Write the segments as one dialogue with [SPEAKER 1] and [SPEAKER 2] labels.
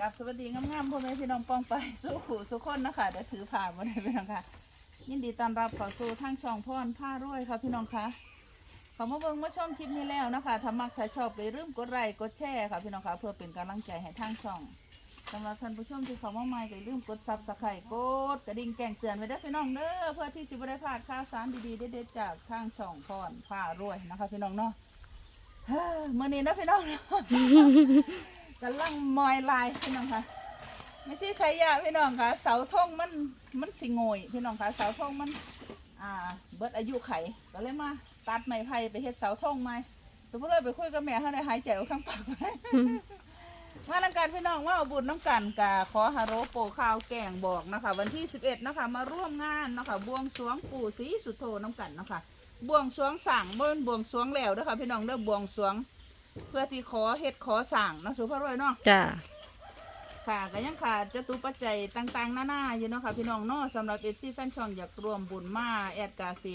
[SPEAKER 1] กับสวัสดีงามๆพ่อแม่พี่น้องป้องไปสู้ขู่สู้คนนะคะเดี๋ยวถือผ่ามาได้พี่น้องค่ะ ยินดีต้อนรับเข้าสู่ทางช่องพรผ้ารวยค่ะพี่น้องค่ะขอมาเบิ่งมาชมคลิปนี้แล้วนะคะถ้ามักถ้าชอบก็อย่าลืมกดไลค์กดแชร์ค่ะพี่น้องค่ะเพื่อเป็นกำลังใจให้ทางช่องสำหรับท่านผู้ชมที่เขามาใหม่ก็อย่าลืมกดซับสไครต์กดกระดิ่งแจ้งเตือนไว้ด้อพี่น้องเด้อเพื่อที่สิบได้พลาดข่าวสารดีๆเด็ดๆจากทางช่องพรผ้ารวยนะคะ พี่น้องเนาะเมื่อนี้นะพี่น้อง กำลังมอยลายพี่น้องค่ะไม่ใช่ใช้ยาพี่น้องค่ะ เสาธงมันมันสิโงยพี่น้องค่ะเสาธงมัน อ่า เบิดอายุไขก็เลยมาตัดไม้ไผ่ไปเฮ็ดเสาธงใหม่สมมติเลยไปคุยกับแม่เขาได้หายใจออกข้างปากไว้มาทำการพี่น้องว่าเอาบุญน้ำกันกาขอฮาโรโปข้าวแกงบอกนะคะ วันที่ 11นะคะมาร่วมงานนะคะบวงสรวงปู่ศรีสุโธน้ำกันนะคะบวงสรวงสั่งบนบวงสรวงแล้วเด้อค่ะพี่น้องเด้อบวงสรวง เพื่อที่ขอเฮ็ดขอสั่งนะสุภาพรวยเนาะ
[SPEAKER 2] จ้า
[SPEAKER 1] ค่ะก็ยังขาดจตุปัจจัยต่างๆนานาอยู่เนาะค่ะพี่น้องเนาะสำหรับเอฟซีแฟนช่องอยากรวมบุญมาแอดกาซี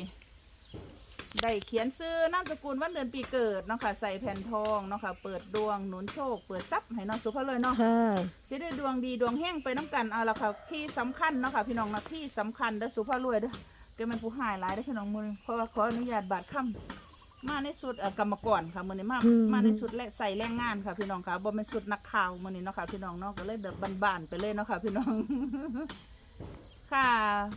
[SPEAKER 1] ได้เขียนซื้อนามสกุลวันเดือนปีเกิดเนาะค่ะใส่แผ่นทองเนาะค่ะเปิดดวงหนุนโชค เปิดทรัพย์ให้น้องสุภาพเลยเนาะ
[SPEAKER 2] ค่ะ
[SPEAKER 1] สิได้ดวงดีดวงแห้งไปน้ำกันเอาละค่ะที่สำคัญเนาะค่ะพี่น้องเนาะที่สำคัญเด้อสุภาพรวยเด้อแกเป็นผู้หายหลายเด้อพี่น้องมือเพราะว่าขออนุญาตบาดค่ำ มาในสุดเอ่อกรรมกรค่ะมือนี้มามาในสุดและใส่แรงงานค่ะพี่น้องค่ะบ่เป็นสุดนักข่าวมือนี้เนาะค่ะพี่น้องเนาะก็เลยแบบบานๆไปเลยเนาะค่ะพี่น้อง ค่ะ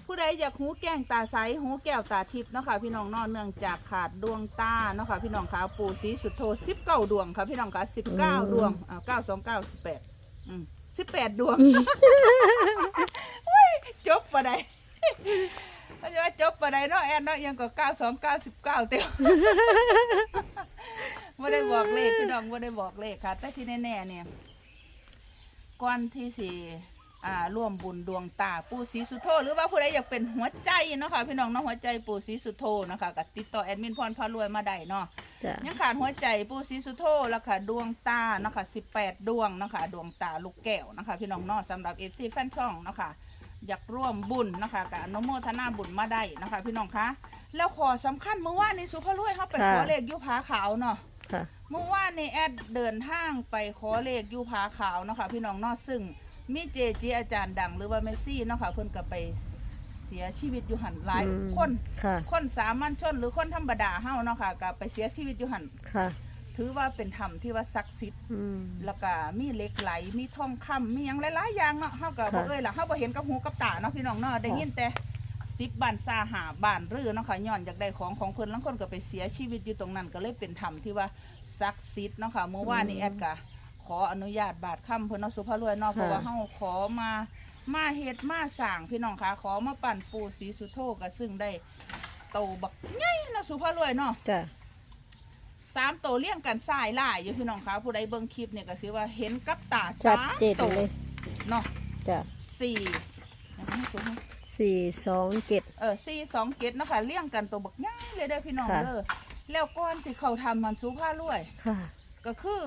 [SPEAKER 1] ผู้ใดอยากหูแก้งตาใสหูแก้วตาทิพย์เนาะค่ะพี่น้องเนาะเนื่องจากขาดดวงตาเนาะค่ะพี่น้องค่ะปู่ศรีสุโธสิบเก้าดวงค่ะพี่น้องค่ะสิบเก้าดวงอ่าเก้าสองเก้าสิบแปดอืมสิบแปดดวง จบปะได เขาจะว่าจบปะไดเนาะแอนเนาะยังก็เก้าสองเก้าสิบเก้าเต็มไม่ได้บอกเลขพี่น้องไม่ได้บอกเลขค่ะ แต่ที่แน่ๆเนี่ยก่อนที่สี่อ่าร่วมบุญดวงตาปู่ศรีสุโธหรือว่าผู้ใดอยากเป็นหัวใจเนาะค่ะพี่น้องเนาะหัวใจปู่ศรีสุโธเนาะคะก็ติดต่อแอดมินพรพารวยมาได้เนาะ
[SPEAKER 2] จ้า
[SPEAKER 1] ยังขาดหัวใจปูซีสุโธแล้วค่ะดวงตานะคะสิบแปดดวงนะคะดวงตาลูกแก้วนะคะพี่น้องเนอสำหรับเอฟซีแฟนช่องนะคะ อยากร่วมบุญนะคะกับอนุโมทนาบุญมาได้นะคะ พี่น้องคะแล้วขอสำคัญเมื่อวานในสุภาพรวยเขาไปขอเลขอยุผาขาวเนาะ
[SPEAKER 2] ค่ะ
[SPEAKER 1] เมื่อวานในแอดเดินทางไปขอเลขอยุผาขาวเนาะคะพี่น้องเนอซึ่งมีเจจีอาจารย์ดังหรือว่าเมสซี่เนาะค่ะเพิ่นก็ไปเสียชีวิตอยู่หันหลาย
[SPEAKER 2] อืม
[SPEAKER 1] คน
[SPEAKER 2] ค่ะ
[SPEAKER 1] คนสามัญชนหรือคนธรรมดาเฮาเนาะค่ะก็ไปเสียชีวิตอยู่หัน
[SPEAKER 2] ค่ะ
[SPEAKER 1] ถือว่าเป็นธรรมที่ว่าศักดิ์สิทธิ์
[SPEAKER 2] อืม
[SPEAKER 1] แล้วก็มีเหล็กไหลมีทองคำมีหยังหลายๆอย่างเนาะเฮาก็บ่
[SPEAKER 2] ค่ะ
[SPEAKER 1] เอ้ยล่ะเฮาบ่เห็นกับหูกับตาเนาะพี่น้องเนาะได้ยินแต่สิบบ้านซาหาบ้านรือเนาะค่ะย้อนอยากได้ของของเพิ่นลางคนก็ไปเสียชีวิตอยู่ตรงนั้นก็เลยเป็นธรรมที่ว่าศักดิ์สิทธิ์เนาะค่ะเมื่อวานนี้แอดก็ขออนุญาตบาทค่ำเพิ่นเนาะสุภาพรวยเนาะเพราะว่าเฮาขอมามาเฮ็ดมาสร้างพี่น้องค่ะขอมาปั่นปู่ศรีสุโธก็ซึ่งได้โตบักใหญ่เนาะสุภาพรวยเนาะ
[SPEAKER 2] จ้า
[SPEAKER 1] สามตัวเลี้ยงกันสายล่ายอยู่พี่น้องคะผู้ใดเบิ่งคลิปเนี่ยก็คือว่าเห็นกับตา
[SPEAKER 2] ชั
[SPEAKER 1] สา
[SPEAKER 2] ด
[SPEAKER 1] ม
[SPEAKER 2] เจน
[SPEAKER 1] ตัว
[SPEAKER 2] เลย
[SPEAKER 1] เนาะ
[SPEAKER 2] จ้า
[SPEAKER 1] สี่ยังไม่ถูกนะ
[SPEAKER 2] สี่สองเจ็ด
[SPEAKER 1] เออสี่สองเกตเนาะคะเลี้ยงกันตัวบักย่างเลยเด้อพี่น้อง
[SPEAKER 2] ค่ะ
[SPEAKER 1] เด้อแล้วก้อนที่เขาทำมันสูผ้าลวย
[SPEAKER 2] ค่ะ
[SPEAKER 1] ก็คือ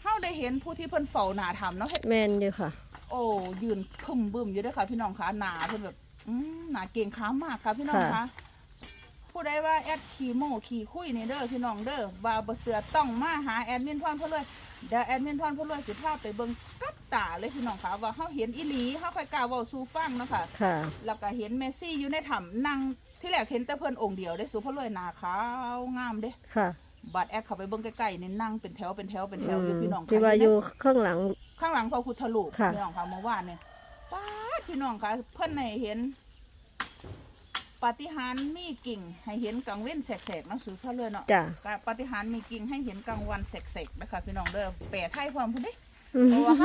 [SPEAKER 1] เฮาได้เห็นผู้ที่เพิ่นเฝ้าหน้าทำเนาะเฮ็ด
[SPEAKER 2] แมนอยู่ค่ะ
[SPEAKER 1] โอ้ยืนคึมบึมอยู่เด้อค่ะพี่น้องคะหน้าเพิ่นแบบอืมหน้าเก่งขามากค่ะพี่น้องคะ
[SPEAKER 2] ค่ะ
[SPEAKER 1] ผู้ใดว่าแอดขี่โม่ขี่คุยนี่เด้อพี่น้องเด้อว่าบ่เสือต้องมาหาแอดมินพรเพื่อเลยเดี๋ยวแอดมินพรเพื่อเลยสิพาไปเบิ่งกับตาเลยพี่น้องคะว่าเฮาเห็นอีหลีเฮาค่อยกล้าเว้าสู่ฟังเนาะค่ะ
[SPEAKER 2] ค่ะ
[SPEAKER 1] แล้วก็เห็นเมสซี่อยู่ในถ้ำนั่งที่แรกเห็นแต่เพิ่นองค์เดียวเด้สุภาพรวยหน้าขาวงามเด้
[SPEAKER 2] ค่ะ
[SPEAKER 1] บัดแอดเข้าไปเบิ่งใกล้ๆนี่นั่งเป็นแถวเป็นแถวเป็นแถวอยู่
[SPEAKER 2] อืม
[SPEAKER 1] พี่น้องคะ
[SPEAKER 2] ที่ว่าอยู่ข้างหลัง
[SPEAKER 1] ข้างหลังพระพุทธรูป
[SPEAKER 2] ค่ะ
[SPEAKER 1] พี่น้องคะเมื่อวานเนี่ยป้าดพี่น้องคะเพิ่นให้เห็น ปาฏิหาริย์มีกิ่งให้เห็นกลางเว้นแสกๆเนาะสุภาพรวยเนาะ
[SPEAKER 2] จ้า
[SPEAKER 1] กปาฏิหาริย์มีกิ่งให้เห็นกลางวันแสกๆนะคะพี่น้องเด้อแปลไทยความพุ่นเด้
[SPEAKER 2] อืม
[SPEAKER 1] เพราะว่า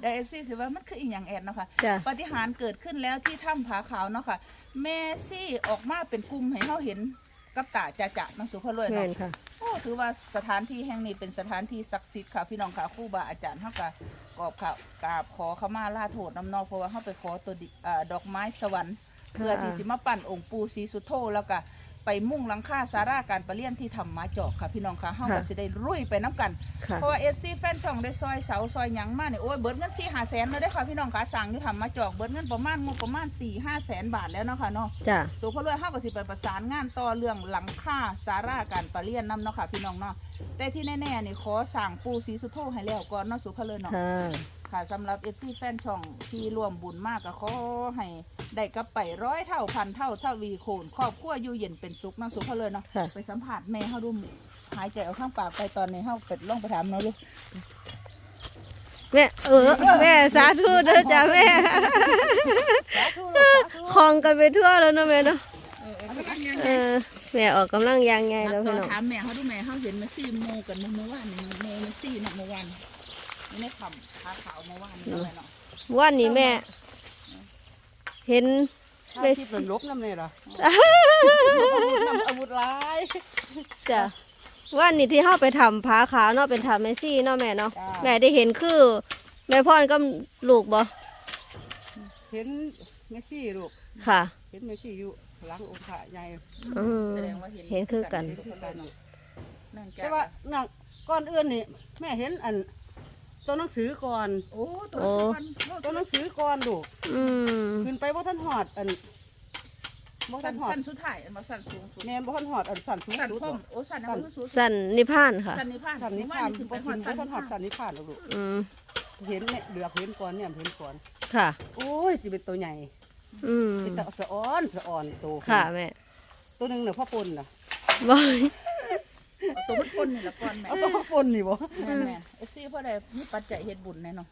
[SPEAKER 1] เดเอฟซีสิว่ามันคืออีหยังแอดเนาะค่ะ
[SPEAKER 2] จ้า
[SPEAKER 1] ปาฏิหาริย์เกิดขึ้นแล้วที่ถ้ำผาขาวเนาะค่ะแม่ซี่ออกมาเป็นกลุ่มให้เราเห็นกับตาจะจะๆเนาะสุภาพรวย
[SPEAKER 2] แม
[SPEAKER 1] เนาะ
[SPEAKER 2] นค่ะ
[SPEAKER 1] โอ้ถือว่าสถานที่แห่งนี้เป็นสถานที่ศักดิ์สิทธิ์ค่ะพี่น้องค่ะครูบาอาจารย์เฮาก็กอบข่าวกราบขอขมาลาโทษน้ำนอกเพราะว่าเฮาไปขอตัวดิอ่าดอกไม้สวรรค์ เพื่อที่สิมาปั่นองค์ปู่ศรีสุโธแล้วก็ไปมุ่งหลังคาสาราการประเรียนที่ทำมาจอกค่ะพี่น้องค่ะเฮาก็
[SPEAKER 2] ค่ะ
[SPEAKER 1] สิได้รุ่ยไปน้ำกัน
[SPEAKER 2] ค่ะ
[SPEAKER 1] เพราะว่าเอฟซีแฟนช่องได้ซอยเสาซอยหยังมาเนี่ยโอ้ยเบิดเงินสี่ห้าแสนแล้วได้อค่ะพี่น้องค่ะสั่งที่ทำมาจอกเบิดเงินประมาณงบประมาณสี่ห้าแสนบาทแล้วเนาะค่ะเนาะ
[SPEAKER 2] จ้ะ
[SPEAKER 1] สูพอเลยเฮาก็สิไปประสานงานต่อเรื่องหลังคาสาราการประเรียนนํเนาะค่ะพี่น้องเนาะแต่ที่แน่ๆนี่ขอสั่งปูสีสุโธให้แล้วก่อนเนาะสุพอเลยเนาะ
[SPEAKER 2] ค่ะ
[SPEAKER 1] ค่ะสำหรับเอฟซีแฟนช่องที่ร่วมบุญมากก็ขอให้ได้กลับไปร้อยเท่าพันเท่าเท่าวีโคนครอบครัวอยู่เย็นเป็นสุขเนาะสุพอเลยเนาะ
[SPEAKER 2] ค่ะ
[SPEAKER 1] ไปสัมผัสแม่เฮาดูหายใจเอาข้างปากไปตอนนี้เฮาเป็ดลงไปถามเนาะลูก
[SPEAKER 2] แม่เออแม่สาธุเด้อจ้ะแม่คลองกันไปทั่วแล้วเนาะแม่เนาะ
[SPEAKER 1] เออเออกำลังยัง
[SPEAKER 2] เออแม่ออกกำลังยางไงแล้ว
[SPEAKER 1] ตอ
[SPEAKER 2] พี่
[SPEAKER 1] น
[SPEAKER 2] น้อง
[SPEAKER 1] ถามแม่เขาดูแม่เขาเห็นมาซี่โมกันเมื่อวานนี่โมมาซี่เนาะเมื่อวาน ไม่ได้ทำขาขาวเมื่อวานนี่เลยเนาะ
[SPEAKER 2] วันนี้แม่ เห็น
[SPEAKER 3] ถ้าที่เป็นลบน้ำเนี่ยเหรอน้ำอาวุธร้าย
[SPEAKER 2] จ้ะวันนี้ที่เฮาไปทำผาขาวเนาะเป็นทำแม่ซี่เนาะแม่เนาะ
[SPEAKER 3] จ้า
[SPEAKER 2] แม่ได้เห็นคือ แม่พ่อนกับลูกบ่
[SPEAKER 3] เห็นเมสซี่ลูก
[SPEAKER 2] ค่ะ
[SPEAKER 3] เห็นเมสซี่อยู่หลังองค์พระใหญ่
[SPEAKER 2] อืม
[SPEAKER 1] แสดงว่าเห็น
[SPEAKER 2] เห็นคือกัน
[SPEAKER 3] เห็นคือกัน
[SPEAKER 1] เนื่องจา
[SPEAKER 3] แต่
[SPEAKER 1] ก
[SPEAKER 3] ว่านั่งก่อนอื่นนี่แม่เห็นอัน ตัวหนังสือก่อน
[SPEAKER 1] โอ้ตัว
[SPEAKER 2] โอ้
[SPEAKER 1] สัน
[SPEAKER 3] ตัวหนังสือก่อนลูก
[SPEAKER 2] อืม
[SPEAKER 3] ขึ้นไปบ่ทันหอดอันบ่
[SPEAKER 1] สั
[SPEAKER 3] ทั
[SPEAKER 1] น
[SPEAKER 3] นหอด
[SPEAKER 1] สันสุดท้ายอันมาสันสูงสุด
[SPEAKER 3] แม่นบ่ทันหอดอันสั่นสูง
[SPEAKER 1] สัน
[SPEAKER 3] สุด
[SPEAKER 1] พ่อ
[SPEAKER 3] ลู
[SPEAKER 1] ม
[SPEAKER 3] ก
[SPEAKER 1] โอ้สันอันสูงสุด
[SPEAKER 2] สันนิพพานค่ะ
[SPEAKER 1] สันนิพพาน
[SPEAKER 3] สั่นนิพ
[SPEAKER 1] เมื่อ
[SPEAKER 3] พาน
[SPEAKER 1] คือ
[SPEAKER 3] บ่
[SPEAKER 1] ไปหอ
[SPEAKER 3] ขึ้
[SPEAKER 1] ด
[SPEAKER 3] น
[SPEAKER 1] สั
[SPEAKER 3] บ่
[SPEAKER 1] น
[SPEAKER 3] ทันหอด
[SPEAKER 1] นิพพา
[SPEAKER 3] สั่
[SPEAKER 1] น
[SPEAKER 3] นนิพพานลูก
[SPEAKER 2] อืม
[SPEAKER 3] เห็นเนี่ยเหลือกเห็นก่อนเนี่ยเห็นก่อน
[SPEAKER 2] ค่ะ
[SPEAKER 3] โอ้ยสิเป็นตัวใหญ่
[SPEAKER 2] อืม
[SPEAKER 3] เป็นตาสะอ้อนสะอ่อนโต
[SPEAKER 2] ค่ะแม่
[SPEAKER 3] ตัวหนึงน่ะพ่อปนน่ะ
[SPEAKER 2] บอย
[SPEAKER 1] เอาตัวมันคนนี่ละก่อนแม่
[SPEAKER 3] เอาตัวพ่อปนนี่บ่
[SPEAKER 1] แม่แม่เอฟซีพ่อได้มีปัจจัยเฮ็ดบุญแน่เนาะ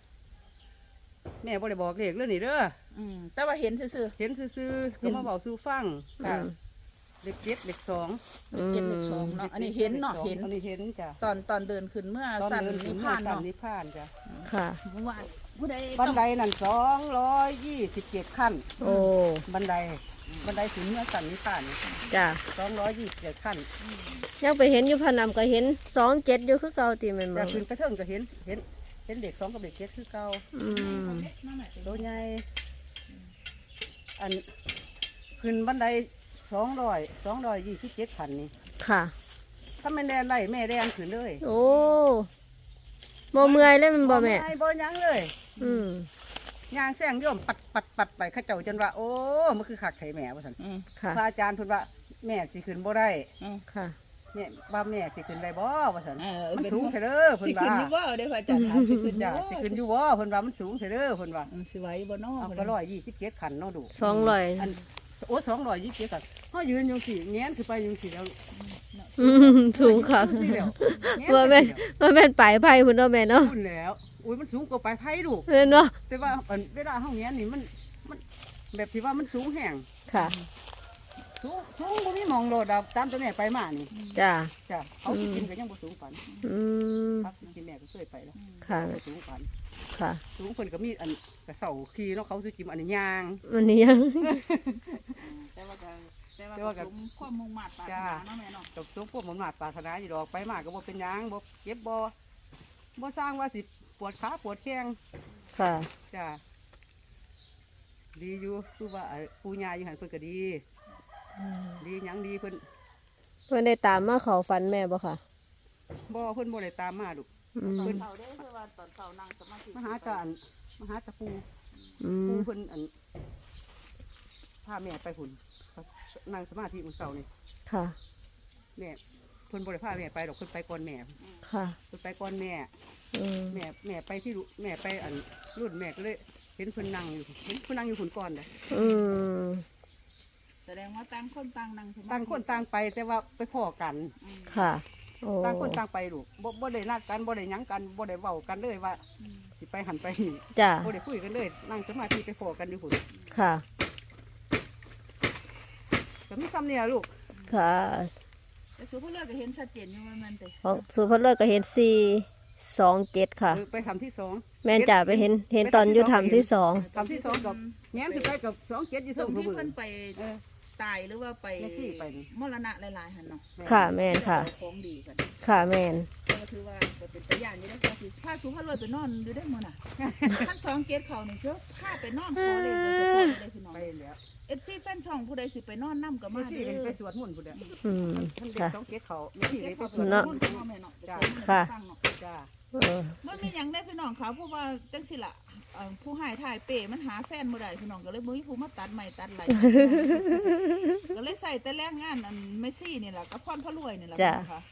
[SPEAKER 3] แม่บ่ได้บอกเลขเรื่องนี้เด้อ
[SPEAKER 1] อืมแต่ว่าเห็นซื่อ
[SPEAKER 3] เห็นซื่อๆก็มาเบาสู่ฟัง
[SPEAKER 2] อืม
[SPEAKER 3] เด็กเจ็ดเด็กสอง
[SPEAKER 1] ๆเจ็ดเลขสองเนาะอันนี้เห็นเนาะเห็น
[SPEAKER 3] อันนี้เห็นจ้ะ
[SPEAKER 1] ตอนตอนเดินขึ้นเมื่อ
[SPEAKER 3] ตอน
[SPEAKER 1] สัน
[SPEAKER 3] เดิน
[SPEAKER 1] นิ
[SPEAKER 3] ถึ
[SPEAKER 1] พ
[SPEAKER 3] ง
[SPEAKER 1] พาน
[SPEAKER 3] สัน
[SPEAKER 1] เนาะ
[SPEAKER 3] นิพพานจ้ะ
[SPEAKER 2] ค่ะ
[SPEAKER 1] เมื่อวานผู้ใด
[SPEAKER 3] บัน
[SPEAKER 1] ต้อง
[SPEAKER 3] ไดนั่นสองร้อยยี่สิบเจ็ดขั้น
[SPEAKER 2] โอ้
[SPEAKER 3] บันได บันไดถึงเมื่อสันนิพพาน
[SPEAKER 2] จ้ะ
[SPEAKER 3] สองร้อยยี่สิบเจ็ดขั้น
[SPEAKER 2] ยังไปเห็นอยู่พะนำก็เห็นสองเจ็ดอยู่คือเก่าตีแม่นบ่
[SPEAKER 3] แต่ขึ้นกระเทิงก็เห็นเห็นเห็นเด็กสองกับเด็กเจ็ดคือเก่า
[SPEAKER 2] อืม
[SPEAKER 3] ตัวใหญ่อันขึ้นบันไดสองร้อยสองร้อยยี่สิบเจ็ดขั้นนี่
[SPEAKER 2] ค่ะ
[SPEAKER 3] ถ้าแม่แดนไล่แม่แดนขึ้นเลย
[SPEAKER 2] โอ้บ่เมื่อยเลยแมันบ่แม่
[SPEAKER 3] ไบ่หยังเลย
[SPEAKER 2] อืม
[SPEAKER 3] ยางแซงโยมปัดปัดปัดไปเข้าเจ้าจนว่า โอ้มันคือขักไข่แม่ว่าสัน
[SPEAKER 1] อืม
[SPEAKER 2] ค่ะ
[SPEAKER 3] พระอาจารย์เพูดว่าแม่สิขึ้นบ่ได้
[SPEAKER 1] อืม
[SPEAKER 2] ค่ะ
[SPEAKER 3] แม่ว่าแม่สิขึ้นได้บ่ว่าสัน
[SPEAKER 1] เออ
[SPEAKER 3] มัน
[SPEAKER 1] เป็น
[SPEAKER 3] สูงเถอะเด้อเพิ่
[SPEAKER 1] สิ
[SPEAKER 3] น
[SPEAKER 1] ขึ้น
[SPEAKER 3] ว่า
[SPEAKER 1] อยู่บ่เด้อพระอาจารย์ถามสิขึ้น
[SPEAKER 3] จ้ะ
[SPEAKER 1] บ่
[SPEAKER 3] สิขึ้นอยู่บ่เพิ่นว่ามันสูงเถอะเด้อเพิ่นว่า
[SPEAKER 1] อืมสิไหวบ่เนาะ
[SPEAKER 3] เอาก็ร้อยยี่สิบเจ็ดขันเนาะดู
[SPEAKER 2] สองร้อย
[SPEAKER 3] อันโอ้สองร้อยยี่สิบเจ็ดขันเฮายืนอยู่สิแง้นคือไปอยู่สิแล้ว
[SPEAKER 2] อืมสูงค่ะ
[SPEAKER 3] สิแล้วแง้น
[SPEAKER 2] ว่าแม่น
[SPEAKER 3] ไปสิ
[SPEAKER 2] ว่าแม่นปลายไผ่พุ่นเนาะแม่เนาะ
[SPEAKER 3] แล้วพุ่นแล้ว อุ้ยมันสูงกว่าปลายไผ่ลูก
[SPEAKER 2] เห็นบ่
[SPEAKER 3] แต่ว่าอันเวลาเฮาแง้นนี่มันมัน แบบที่ว่ามันสูงแห้ง
[SPEAKER 2] ค่ะ
[SPEAKER 3] สูงสูงบ่มีหมองโลดดาวตามตัวแม่ไปมานี่
[SPEAKER 2] จ้ะ
[SPEAKER 3] จ้ะเขาสิกินก็ยังบ่สูงปาน
[SPEAKER 2] อืม
[SPEAKER 3] พักที่แม่ก็เคยไปแล้ว
[SPEAKER 2] ค่ะ
[SPEAKER 3] บ่สูงปาน
[SPEAKER 2] ค่ะ
[SPEAKER 3] สูงเพิ่นก็มีอันกระเสาขี่เนาะเขาสิกินอันนี้ยาง
[SPEAKER 2] วันนี้ยัง
[SPEAKER 1] แต่ว่าก็แต่
[SPEAKER 3] แต่
[SPEAKER 1] ว่า
[SPEAKER 3] ว่าก็
[SPEAKER 1] ก็สมความมุ่งมั่นปรารถ
[SPEAKER 3] จ้า
[SPEAKER 1] นาเนาะแม่เนาะ
[SPEAKER 3] ตกสูงพวกมันมาดปรารถนาอยู่ดอกไปมาก็บ่เป็นหยังบ่เจ็บบ่บ่สร้างว่าสิ ปวดขาปวดแข้ง
[SPEAKER 2] ค่ะ
[SPEAKER 3] จ้ะดีอยู่คือว่าเอ่อปู่ย่าอยู่หั่นเพิ่นก็ดี ดีหยังดีเพิ่น
[SPEAKER 2] เพื่อนได้ตามมาเขาฝันแม่บ่ค่ะ
[SPEAKER 3] บ่เพิ่นบ่ได้ตามมาลูก
[SPEAKER 2] อืม
[SPEAKER 1] ตอนเช้าเด้อคือว่าตอนเช้านั่งสมาธิ
[SPEAKER 3] มาหาตาอันมาหาตะปู
[SPEAKER 2] อื
[SPEAKER 3] ปู
[SPEAKER 2] ม
[SPEAKER 3] เพิ่นอันพาแม่ไปหุ่นนั่งสมาธิมื้อเช้านี่
[SPEAKER 2] ค่ะ
[SPEAKER 3] แม่เพิ่นบ่ได้พาแม่ไปดอกเพิ่นไปก่อนแม่
[SPEAKER 2] ค่ะ
[SPEAKER 3] เพิ่นไปก่อนแม่
[SPEAKER 2] อืม
[SPEAKER 3] แม่แม่ไปที่รุ่นแม่ไปอันรุ่นแม่ก็เลยเห็นเพิ่นนั่งอยู่เห็นเพิ่นนั่งอยู่หุ่นก่อนเลย
[SPEAKER 2] อืม
[SPEAKER 1] แสดงว่าต่างคนต่างนั่งสมาธิ
[SPEAKER 3] ต่างคนต่างไปแต่ว่าไปพ้อกัน
[SPEAKER 1] อืม
[SPEAKER 2] ค่ะโอ้
[SPEAKER 3] ต่างคนต่างไปลูกบ่บ่ได้นัดกันบ่ได้หยังกันบ่ได้เว้ากันเลยว่า
[SPEAKER 1] อืม
[SPEAKER 3] สิไปหันไปนี่
[SPEAKER 2] จ้ะ
[SPEAKER 3] บ่ได้คุยกันเลยนั่งสมาธิไปพ้อกันอยู่หุ่น
[SPEAKER 2] ค่ะ
[SPEAKER 3] ก็มีซ้ำเนี่ยลูก
[SPEAKER 2] ค่ะ
[SPEAKER 1] แต่สุภาพเลือกก็เห็นชัดเจนอยู่ว่ามันแต่
[SPEAKER 2] ของสุภาพเลิศก็เห็นสี่ สองเจ็ดค่ะ
[SPEAKER 3] เออไปทำที่สอง
[SPEAKER 2] แม่นจ่าไปเห็นเห็นตอนอยู่ทำที่สอง
[SPEAKER 3] ทำที่สองกับแง้มขึ้นไปกับสองเจ็ดอยู่
[SPEAKER 1] ตร
[SPEAKER 3] เท่างผู้
[SPEAKER 1] ที่
[SPEAKER 3] เบื่อ
[SPEAKER 1] เพิ่นไป
[SPEAKER 3] เออ
[SPEAKER 1] ตายหรือว่าไป
[SPEAKER 3] เมสซี่ไปนี่
[SPEAKER 1] มรณะหลายๆหันเนาะ
[SPEAKER 2] ค่ะแม่นค่ะ
[SPEAKER 1] ของดีกัน
[SPEAKER 2] ค่ะแม่น
[SPEAKER 1] ก็คือว่าก็เป็นตะยานอยู่ได้ก็คือผ้าสูงผ้าลอยไปนอนอยู่ได้มื้อน่ะท่านสองเกตเขานี่เชื่อผ้าไปนอนขอเลยเลยจะขอเลยพี่น้อง
[SPEAKER 3] ไปแล้ว
[SPEAKER 1] เอฟซีแฟนช่องผู้ใดสิไปนอนนํก็
[SPEAKER 3] เม
[SPEAKER 1] มา
[SPEAKER 3] สซี่
[SPEAKER 1] เด้
[SPEAKER 3] ก็
[SPEAKER 1] อ
[SPEAKER 3] ไปสวดมนต์พุ่นเด้อ
[SPEAKER 2] อืม
[SPEAKER 3] ท่านเด็ก
[SPEAKER 2] ค่ะ
[SPEAKER 3] ต้องเก็บเขาเมสซี่
[SPEAKER 1] เก
[SPEAKER 3] เล
[SPEAKER 1] ต
[SPEAKER 3] ยไป
[SPEAKER 1] เขา
[SPEAKER 3] ส
[SPEAKER 1] ไป
[SPEAKER 3] วด
[SPEAKER 1] น
[SPEAKER 3] ม
[SPEAKER 1] อน
[SPEAKER 3] นต์
[SPEAKER 1] พ่อแม่เนาะ
[SPEAKER 3] จ้ะ
[SPEAKER 2] ค่ะ
[SPEAKER 1] ฟังเนาะ
[SPEAKER 3] จ้า
[SPEAKER 2] เออ
[SPEAKER 1] มันมีหยังได้พี่น้องเขาเพราะว่าจังสิล่ะ เอ่อผู้หายถ่ายเป๋มันหาแฟนบ่ได้พี่น้องก็เลยบ่มีผู้มาตัดใหม่ตัดไหล ก็เลยใส่แต่แรงงานอันเมสซี่นี่แหละกับพรพระรวยนี่แหละ
[SPEAKER 2] จ้ะ
[SPEAKER 1] พี่น้องค่ะ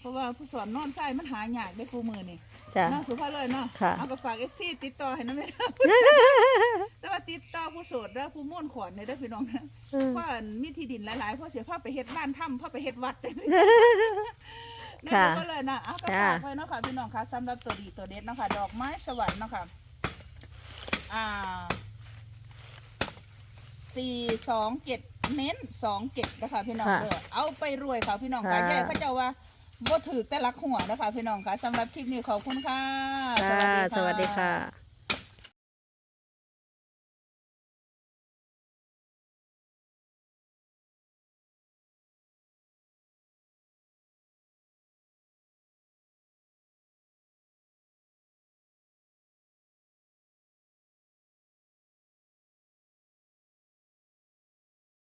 [SPEAKER 1] เพราะว่าผู้สอนนอนใส่มันหายากได้คู่มือนี่
[SPEAKER 2] จ้ะ
[SPEAKER 1] เนาะสุภาพเลยเนาะ
[SPEAKER 2] ค่ะ
[SPEAKER 1] เอาก็ฝากเอฟซีติดต่อให้นะแม่ แต่ว่าติดต่อผู้โสดแล้วผู้ม่วนขวัญในเด้อพี่น้องนะ
[SPEAKER 2] อืม
[SPEAKER 1] เพราะมีที่ดินหลายๆเพราะเสียภาพไปเฮ็ดบ้านถ้ำภาพไปเฮ็ดวัดจังซี่
[SPEAKER 2] ค่ะ
[SPEAKER 1] นั่นก็เลยนะเอาก็
[SPEAKER 2] จ้ะ
[SPEAKER 1] ฝากไว้เนาะค่ะพี่น้องค่ะสำหรับตัวดีตัวเด็ดเนาะค่ะดอกไม้สวรรค์เนาะค่ะ อ่าสี่สองเจ็ดเน้นสองเจ็ดนะคะพี่น้อง
[SPEAKER 2] ค่ะ
[SPEAKER 1] เด้อเอาไปรวยค่ะพี่น้องค่ะ
[SPEAKER 2] ค่ะ
[SPEAKER 1] ใหญ่พระเจ้าว่าบ่ถือแต่ลักหัวนะคะพี่น้องค่ะสำหรับคลิปนี้ขอบคุณค่ะ
[SPEAKER 2] ค่ะ สวัสดีค่ะ